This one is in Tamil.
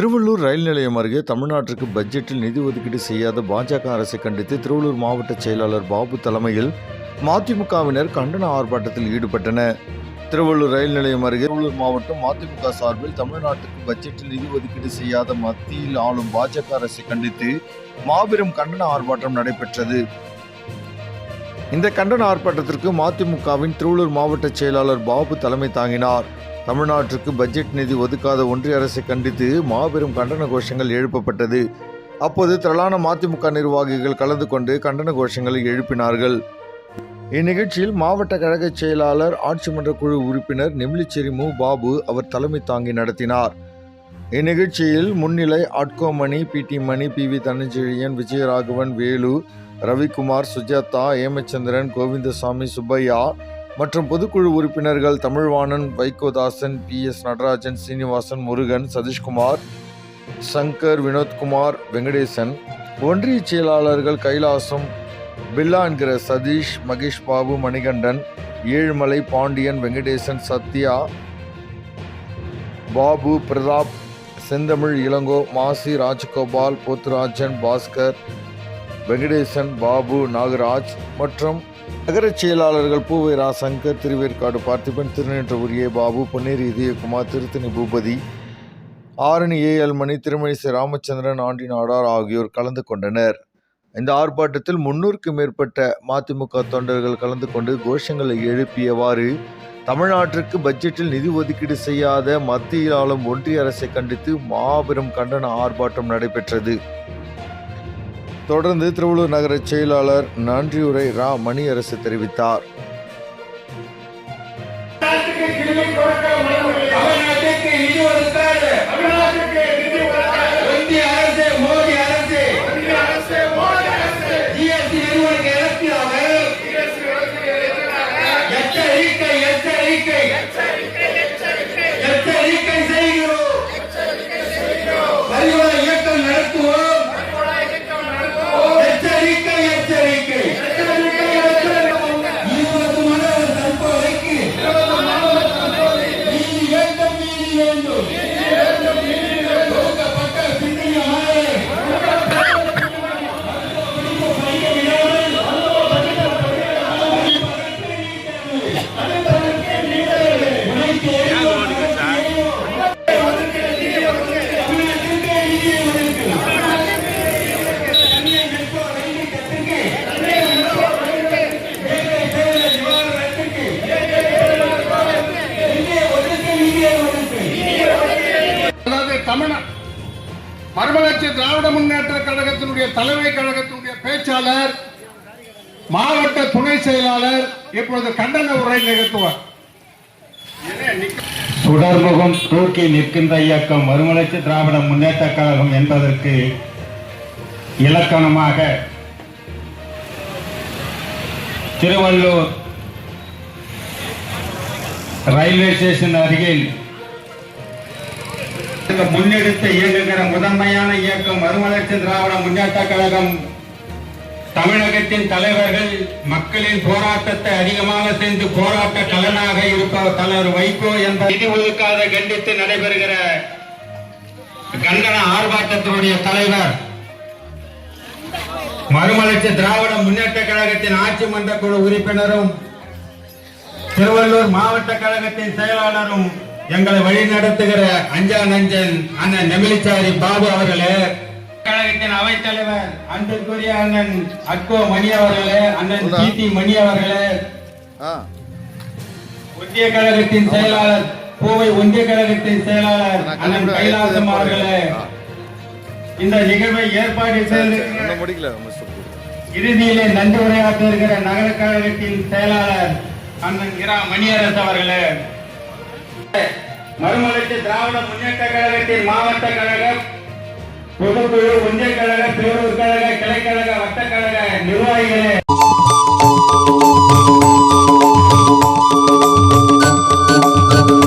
திருவள்ளூர் ரயில் நிலையம் அருகே தமிழ்நாட்டிற்கு பட்ஜெட்டில் நிதி ஒதுக்கீடு செய்யாத பாஜக அரசை கண்டித்து திருவள்ளூர் மாவட்ட செயலாளர் பாபு தலைமையில் மதிமுகவினர் கண்டன ஆர்ப்பாட்டத்தில் ஈடுபட்டனர். திருவள்ளூர் ரயில் நிலையம் அருகே திருவள்ளூர் மாவட்டம் மதிமுக சார்பில் தமிழ்நாட்டுக்கு பட்ஜெட்டில் நிதி ஒதுக்கீடு செய்யாத மத்தியில் ஆளும் பாஜக அரசை கண்டித்து மாபெரும் கண்டன ஆர்ப்பாட்டம் நடைபெற்றது. இந்த கண்டன ஆர்ப்பாட்டத்திற்கு மதிமுகவின் திருவள்ளூர் மாவட்ட செயலாளர் பாபு தலைமை தாங்கினார். தமிழ்நாட்டிற்கு பட்ஜெட் நிதி ஒதுக்காத ஒன்றிய அரசை கண்டித்து மாபெரும் கண்டன கோஷங்கள் எழுப்பப்பட்டது. அப்போது திரளான மதிமுக நிர்வாகிகள் கலந்து கொண்டு கண்டன கோஷங்களை எழுப்பினார்கள். இந்நிகழ்ச்சியில் மாவட்ட கழக செயலாளர் ஆட்சி மன்ற குழு உறுப்பினர் நெம்லிச்சேரி மு. பாபு அவர் தலைமை தாங்கி நடத்தினார். இந்நிகழ்ச்சியில் முன்னிலை ஆட்கோமணி P D Mani P V Dhananjezhiyan Vijayaraghavan Velu Ravikumar Sujatha Hemachandran Govindasamy Subbiah மற்றும் பொதுக்குழு உறுப்பினர்கள் தமிழ்வாணன் வைகோதாசன் பி. எஸ். நடராஜன் சீனிவாசன் முருகன் சதீஷ்குமார் சங்கர் வினோத்குமார் வெங்கடேசன். ஒன்றிய செயலாளர்கள் கைலாசம் பில்லா என்கிற சதீஷ் மகேஷ் பாபு மணிகண்டன் ஏழுமலை பாண்டியன் வெங்கடேசன் சத்யா பாபு பிரதாப் செந்தமிழ் இளங்கோ மாசி ராஜகோபால் போத்துராஜன் பாஸ்கர் வெங்கடேசன் பாபு நாகராஜ் மற்றும் நகரச் செயலாளர்கள் பூவைரா Shankar Thiruverkadu Parthiban Thirunetrur A Babu Ponneri Idhayakumar Tiruttani Boopathi Arani A. L. Mani Thirumanisai Ramachandran Andi Nadar ஆகியோர் கலந்து கொண்டனர். இந்த ஆர்ப்பாட்டத்தில் முன்னூறுக்கும் மேற்பட்ட மதிமுக தொண்டர்கள் கலந்து கொண்டு கோஷங்களை எழுப்பியவாறு தமிழ்நாட்டிற்கு பட்ஜெட்டில் நிதி ஒதுக்கீடு செய்யாத மத்தியில் ஆளும் ஒன்றிய அரசை கண்டித்து மாபெரும் கண்டன ஆர்ப்பாட்டம் நடைபெற்றது. தொடர்ந்து திருவள்ளூர் நகர செயலாளர் நன்றியுரை ரா மணியரசு தெரிவித்தார். தமிழன். தமிழ மறுமலர்ச்சி திராவிட முன்னேற்ற கழகத்தினுடைய தலைமை கழகத்தினுடைய பேச்சாளர் மாவட்ட துணை செயலாளர் இப்பொழுது கண்டன உரை நிகழ்த்துவார். சுடர்முகம் தூக்கி நிற்கின்ற இயக்கம் மறுமலர்ச்சி திராவிட முன்னேற்ற கழகம் என்பதற்கு இலக்கணமாக திருவள்ளூர் ரயில்வே ஸ்டேஷன் அருகில் முன்னெடுத்து இயங்குகிற முதன்மையான இயக்கம் மறுமலர்ச்சி திராவிட முன்னேற்ற கழகம். தமிழகத்தின் தலைவர்கள் மக்களின் போராட்டத்தை அதிகமாக சென்று போராட்ட கலனாக இருப்பவர் தலைவர் வைகோ என்ற நிதி ஒதுக்காத கண்டித்து நடைபெறுகிற கண்டன ஆர்ப்பாட்டத்தினுடைய தலைவர். மறுமலர்ச்சி திராவிட முன்னேற்ற கழகத்தின் ஆட்சி மன்ற குழு உறுப்பினரும் திருவள்ளூர் மாவட்ட கழகத்தின் செயலாளரும் எங்களை வழிநடத்துகிற அஞ்சா நஞ்சன் அண்ணன் நெமிலிச்சாரி பாபு அவர்களே கழகத்தின் அவைத்தலைவர் அன்பிற்குரிய அண்ணன் அக்கோ மணி அவர்களே அண்ணன் ஜிடி மணி அவர்களே. ஒன்றிய கழகத்தின் செயலாளர் கோவை ஒன்றிய கழகத்தின் செயலாளர் அண்ணன் கைலாசம் அவர்களே. இந்த நிகழ்வை ஏற்பாடு செய்து முடிக்கல இறுதியிலே நன்றி உரையாற்றுகிற நகர கழகத்தின் செயலாளர் அண்ணன் இரா மணியரசு அவர்களே. மறுமலர்ச்சி திராவிட முன்னேற்ற கழகத்தின் மாவட்ட கழக பொதுக்குழு ஒன்றிய கழக பேரூர் கழக கிளைக்கழக வட்டக்கழக நிர்வாகிகளே